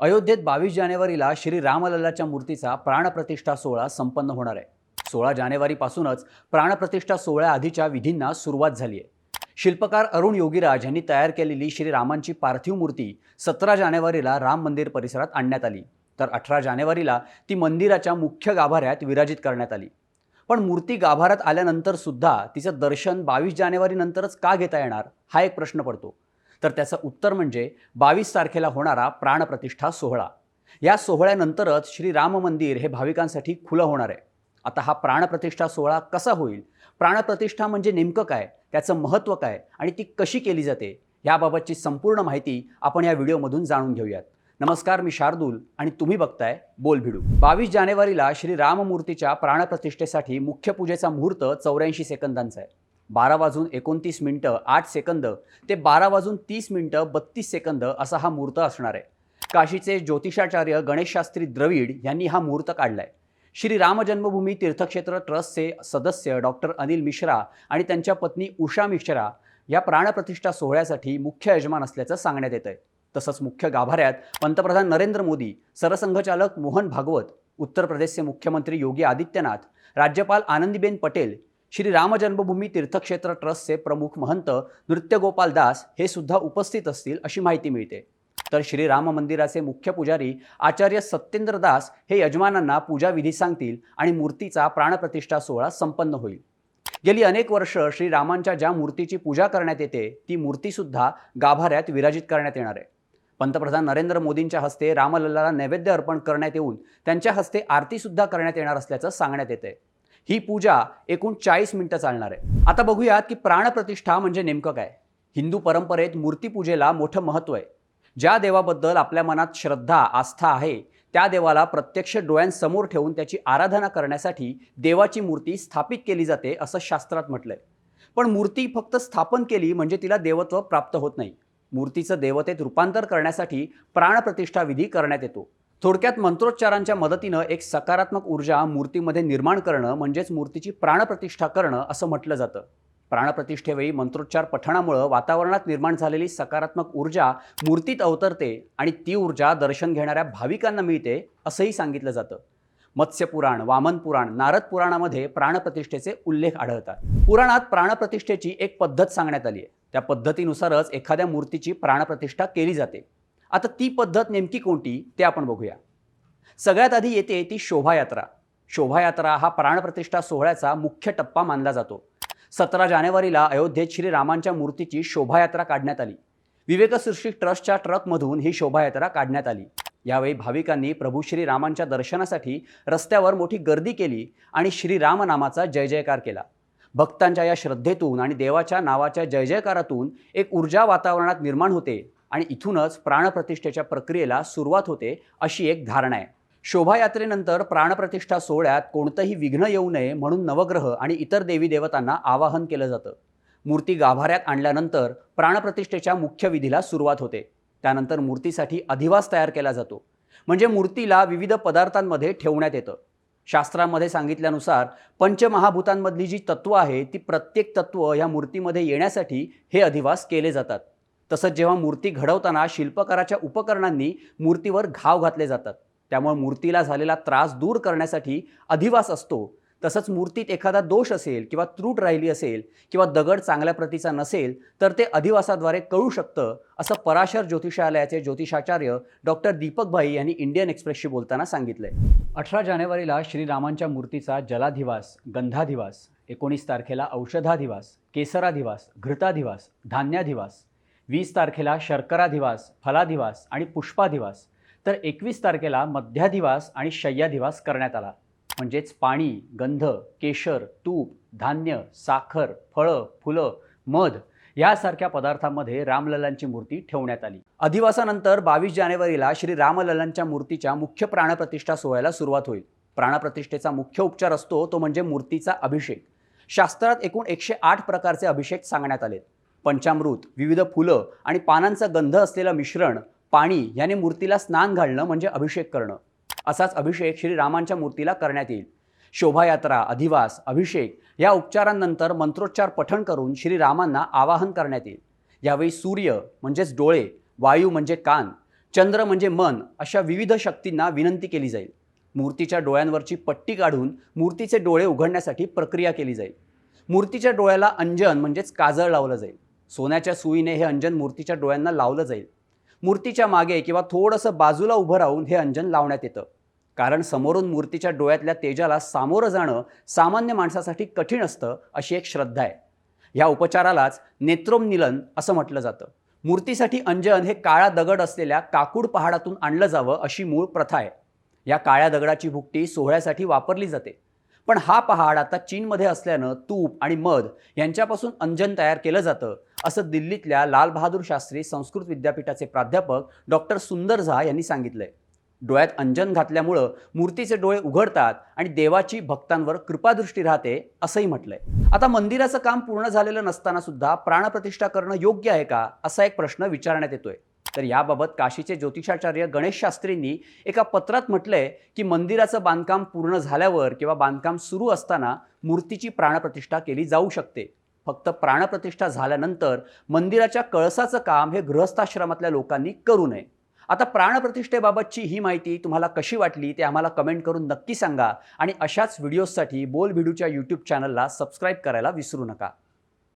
अयोध्येत बावीस जानेवारीला श्री रामलल्लाच्या मूर्तीचा प्राणप्रतिष्ठा सोहळा संपन्न होणार आहे. सोळा जानेवारीपासूनच प्राणप्रतिष्ठा सोहळ्याआधीच्या विधींना सुरुवात झाली आहे. शिल्पकार अरुण योगीराज यांनी तयार केलेली श्रीरामांची पार्थिव मूर्ती सतरा जानेवारीला राम मंदिर परिसरात आणण्यात आली. तर अठरा जानेवारीला ती मंदिराच्या मुख्य गाभाऱ्यात विराजित करण्यात आली. पण मूर्ती गाभाऱ्यात आल्यानंतर सुद्धा तिचं दर्शन बावीस जानेवारीनंतरच का घेता येणार हा एक प्रश्न पडतो. तर त्याचं उत्तर म्हणजे बावीस तारखेला होणारा प्राणप्रतिष्ठा सोहळा. या सोहळ्यानंतरच श्री राम मंदिर हे भाविकांसाठी खुलं होणार आहे. आता हा प्राणप्रतिष्ठा सोहळा कसा होईल? प्राणप्रतिष्ठा म्हणजे नेमकं काय? त्याचं महत्त्व काय? आणि ती कशी केली जाते? याबाबतची संपूर्ण माहिती आपण या व्हिडिओमधून जाणून घेऊयात. नमस्कार मी शार्दूल आणि तुम्ही बघताय बोल भिडू. बावीस जानेवारीला श्री राममूर्तीच्या प्राणप्रतिष्ठेसाठी मुख्य पूजेचा मुहूर्त चौऱ्याऐंशी सेकंदांचा आहे. बारा वाजून एकोणतीस मिनटं आठ सेकंद ते बारा वाजून तीस मिनटं बत्तीस सेकंद असा हा मुहूर्त असणार आहे. काशीचे ज्योतिषाचार्य गणेशशास्त्री द्रविड यांनी हा मुहूर्त काढलाय. श्री राम जन्मभूमी तीर्थक्षेत्र ट्रस्टचे सदस्य डॉक्टर अनिल मिश्रा आणि त्यांच्या पत्नी उषा मिश्रा या प्राणप्रतिष्ठा सोहळ्यासाठी मुख्य यजमान असल्याचं सांगण्यात येत आहे तसंच मुख्य गाभाऱ्यात पंतप्रधान नरेंद्र मोदी सरसंघचालक मोहन भागवत उत्तर प्रदेशचे मुख्यमंत्री योगी आदित्यनाथ राज्यपाल आनंदीबेन पटेल श्री रामजन्मभूमी तीर्थक्षेत्र ट्रस्टचे प्रमुख महंत नृत्यगोपाल दास हे सुद्धा उपस्थित असतील अशी माहिती मिळते. तर श्री राम मंदिराचे मुख्य पुजारी आचार्य सत्येंद्र दास हे यजमानांना पूजाविधी सांगतील आणि मूर्तीचा प्राणप्रतिष्ठा सोहळा संपन्न होईल. गेली अनेक वर्ष श्रीरामांच्या ज्या मूर्तीची पूजा करण्यात येते ती मूर्तीसुद्धा गाभाऱ्यात विराजित करण्यात येणार आहे. पंतप्रधान नरेंद्र मोदींच्या हस्ते रामलल्लाला नैवेद्य अर्पण करण्यात येऊन त्यांच्या हस्ते आरतीसुद्धा करण्यात येणार असल्याचं सांगण्यात येते. ही पूजा एकूण चाळीस मिनिटं चालणार आहे. आता बघूयात की प्राणप्रतिष्ठा म्हणजे नेमकं काय? हिंदू परंपरेत मूर्तीपूजेला मोठं महत्त्व आहे. ज्या देवाबद्दल आपल्या मनात श्रद्धा आस्था आहे त्या देवाला प्रत्यक्ष डोळ्यांसमोर ठेवून त्याची आराधना करण्यासाठी देवाची मूर्ती स्थापित केली जाते असं शास्त्रात म्हटलंय. पण मूर्ती फक्त स्थापन केली म्हणजे तिला देवत्व प्राप्त होत नाही. मूर्तीचं देवतेत रूपांतर करण्यासाठी प्राणप्रतिष्ठा विधी करण्यात येतो. थोडक्यात मंत्रोच्चारांच्या मदतीनं एक सकारात्मक ऊर्जा मूर्तीमध्ये निर्माण करणं म्हणजेच मूर्तीची प्राणप्रतिष्ठा करणं असं म्हटलं जातं. प्राणप्रतिष्ठेवेळी मंत्रोच्चार पठणामुळं वातावरणात निर्माण झालेली सकारात्मक ऊर्जा मूर्तीत अवतरते आणि ती ऊर्जा दर्शन घेणाऱ्या भाविकांना मिळते असंही सांगितलं जातं. मत्स्यपुराण वामन पुराण नारद पुराणामध्ये प्राणप्रतिष्ठेचे उल्लेख आढळतात. पुराणात प्राणप्रतिष्ठेची एक पद्धत सांगण्यात आली आहे त्या पद्धतीनुसारच एखाद्या मूर्तीची प्राणप्रतिष्ठा केली जाते. आता ती पद्धत नेमकी कोणती ते आपण बघूया. सगळ्यात आधी येते ती शोभायात्रा. शोभायात्रा हा प्राणप्रतिष्ठा सोहळ्याचा मुख्य टप्पा मानला जातो. सतरा जानेवारीला अयोध्येत श्रीरामांच्या मूर्तीची शोभायात्रा काढण्यात आली. विवेकसृष्टी ट्रस्टच्या ट्रकमधून ही शोभायात्रा काढण्यात आली. यावेळी भाविकांनी प्रभू श्रीरामांच्या दर्शनासाठी रस्त्यावर मोठी गर्दी केली आणि श्रीराम नामाचा जय जयकार केला. भक्तांच्या या श्रद्धेतून आणि देवाच्या नावाच्या जय जयकारातून एक ऊर्जा वातावरणात निर्माण होते आणि इथूनच प्राणप्रतिष्ठेच्या प्रक्रियेला सुरुवात होते अशी एक धारणा आहे. शोभायात्रेनंतर प्राणप्रतिष्ठा सोहळ्यात कोणतंही विघ्न येऊ नये म्हणून नवग्रह आणि इतर देवी देवतांना आवाहन केलं जातं. मूर्ती गाभाऱ्यात आणल्यानंतर प्राणप्रतिष्ठेच्या मुख्य विधीला सुरुवात होते. त्यानंतर मूर्तीसाठी अधिवास तयार केला जातो. म्हणजे मूर्तीला विविध पदार्थांमध्ये ठेवण्यात येतं. शास्त्रामध्ये सांगितल्यानुसार पंचमहाभूतांमधली जी तत्त्व आहे ती प्रत्येक तत्त्व ह्या मूर्तीमध्ये येण्यासाठी हे अधिवास केले जातात. तसंच जेव्हा मूर्ती घडवताना शिल्पकाराच्या उपकरणांनी मूर्तीवर घाव घातले जातात त्यामुळे मूर्तीला झालेला त्रास दूर करण्यासाठी अधिवास असतो. तसंच मूर्तीत एखादा दोष असेल किंवा त्रूट राहिली असेल किंवा दगड चांगल्या प्रतीचा नसेल तर ते अधिवासाद्वारे कळू शकतं असं पराशर ज्योतिषालयाचे ज्योतिषाचार्य डॉक्टर दीपक भाई यांनी इंडियन एक्सप्रेसशी बोलताना सांगितलंय. अठरा जानेवारीला श्रीरामांच्या मूर्तीचा जलाधिवास गंधाधिवास एकोणीस तारखेला औषधाधिवास केसराधिवास घृताधिवास धान्याधिवास वीस तारखेला शर्कराधिवास फलाधिवास आणि पुष्पाधिवास तर एकवीस तारखेला मध्याधिवास आणि शय्याधिवास करण्यात आला. म्हणजेच पाणी गंध केशर तूप धान्य साखर फळं फुलं मध यासारख्या पदार्थांमध्ये रामलल्लांची मूर्ती ठेवण्यात आली. अधिवासानंतर बावीस जानेवारीला श्री रामलल्लांच्या मूर्तीच्या मुख्य प्राणप्रतिष्ठा सोहळ्याला सुरुवात होईल. प्राणप्रतिष्ठेचा मुख्य उपचार असतो तो म्हणजे मूर्तीचा अभिषेक. शास्त्रात एकूण एकशे आठ प्रकारचे अभिषेक सांगण्यात आलेत. पंचामृत विविध फुलं आणि पानांचा गंध असलेलं मिश्रण पाणी याने मूर्तीला स्नान घालणं म्हणजे अभिषेक करणं. असाच अभिषेक श्रीरामांच्या मूर्तीला करण्यात येईल. शोभायात्रा अधिवास अभिषेक या उपचारांनंतर मंत्रोच्चार पठण करून श्रीरामांना आवाहन करण्यात येईल. यावेळी सूर्य म्हणजेच डोळे वायू म्हणजे कान चंद्र म्हणजे मन अशा विविध शक्तींना विनंती केली जाईल. मूर्तीच्या डोळ्यांवरची पट्टी काढून मूर्तीचे डोळे उघडण्यासाठी प्रक्रिया केली जाईल. मूर्तीच्या डोळ्याला अंजन म्हणजेच काजळ लावलं जाईल. सोन्याच्या सुईने हे अंजन मूर्तीच्या डोळ्यांना लावलं जाईल. मूर्तीच्या मागे किंवा थोडंसं बाजूला उभं राहून हे अंजन लावण्यात येतं. कारण समोरून मूर्तीच्या डोळ्यातल्या तेजाला सामोरं जाणं सामान्य माणसासाठी कठीण असतं अशी एक श्रद्धा आहे. ह्या उपचारालाच नेत्रोमनिलन असं म्हटलं जातं. मूर्तीसाठी अंजन हे काळा दगड असलेल्या काकूड पहाडातून आणलं जावं अशी मूळ प्रथा आहे. या काळ्या दगडाची भुकटी सोहळ्यासाठी वापरली जाते. पण हा पहाड आता चीनमध्ये असल्यानं तूप आणि मध यांच्यापासून अंजन तयार केलं जातं असं दिल्लीतल्या लालबहादूर शास्त्री संस्कृत विद्यापीठाचे प्राध्यापक डॉक्टर सुंदर झा यांनी सांगितलंय. डोळ्यात अंजन घातल्यामुळं मूर्तीचे डोळे उघडतात आणि देवाची भक्तांवर कृपादृष्टी राहते असंही म्हटलंय. आता मंदिराचं काम पूर्ण झालेलं नसताना सुद्धा प्राणप्रतिष्ठा करणं योग्य आहे का असा एक प्रश्न विचारण्यात येतोय. तर याबाबत काशीचे ज्योतिषाचार्य गणेश शास्त्रींनी एका पत्रात म्हटलंय की मंदिराचं बांधकाम पूर्ण झाल्यावर किंवा बांधकाम सुरू असताना मूर्तीची प्राणप्रतिष्ठा केली जाऊ शकते. फक्त प्राणप्रतिष्ठा झाल्यानंतर मंदिराच्या कळसाचं काम हे गृहस्थाश्रमातल्या लोकांनी करू नये. आता प्राणप्रतिष्ठेबाबतची ही माहिती तुम्हाला कशी वाटली ते आम्हाला कमेंट करून नक्की सांगा आणि अशाच व्हिडिओजसाठी बोल व्हिडिओच्या यूट्यूब चॅनलला सबस्क्राईब करायला विसरू नका.